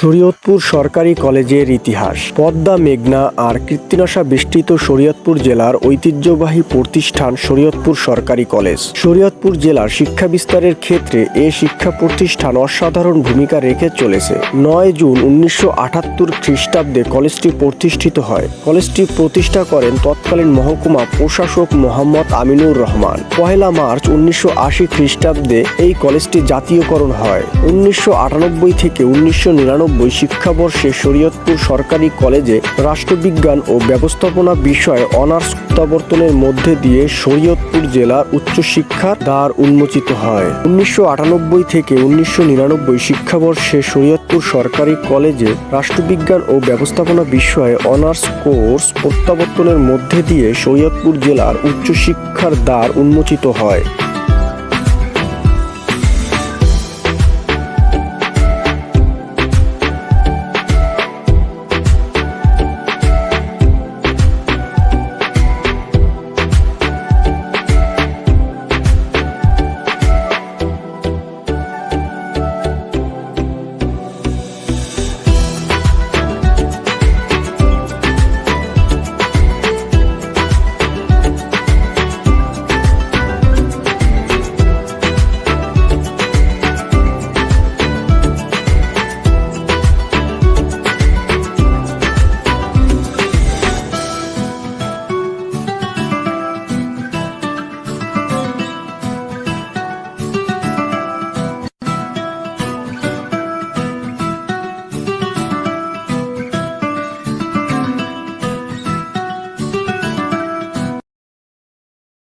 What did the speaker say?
শরীয়তপুর সরকারি কলেজের ইতিহাস। পদ্মা, মেঘনা আর কৃত্তিনাশা বেষ্টিত শরীয়তপুর জেলার ঐতিহ্যবাহী প্রতিষ্ঠান শরীয়তপুর সরকারি কলেজ। শরীয়তপুর জেলার শিক্ষা বিস্তারের ক্ষেত্রে এ শিক্ষা প্রতিষ্ঠান অসাধারণ ভূমিকা রেখে চলেছে। নয় জুন উনিশশো আটাত্তর খ্রিস্টাব্দে কলেজটি প্রতিষ্ঠিত হয়। কলেজটি প্রতিষ্ঠা করেন তৎকালীন মহকুমা প্রশাসক মোহাম্মদ আমিনুর রহমান। পহেলা মার্চ উনিশশো আশি খ্রিস্টাব্দে এই কলেজটি জাতীয়করণ হয়। উনিশশো আটানব্বই থেকে উনিশশো নিরানব্বই শিক্ষাবর্ষে শরীয়তপুর সরকারি কলেজে রাষ্ট্রবিজ্ঞান ও ব্যবস্থাপনা বিষয়ে অনার্স প্রত্যাবর্তনের মধ্যে দিয়ে শরীয়তপুর জেলার উচ্চশিক্ষার দ্বার উন্মোচিত হয়। উনিশশো আটানব্বই থেকে উনিশশো নিরানব্বই শিক্ষাবর্ষে শরীয়তপুর সরকারি কলেজে রাষ্ট্রবিজ্ঞান ও ব্যবস্থাপনা বিষয়ে অনার্স কোর্স প্রত্যাবর্তনের মধ্যে দিয়ে শরীয়তপুর জেলার উচ্চশিক্ষার দ্বার উন্মোচিত হয়।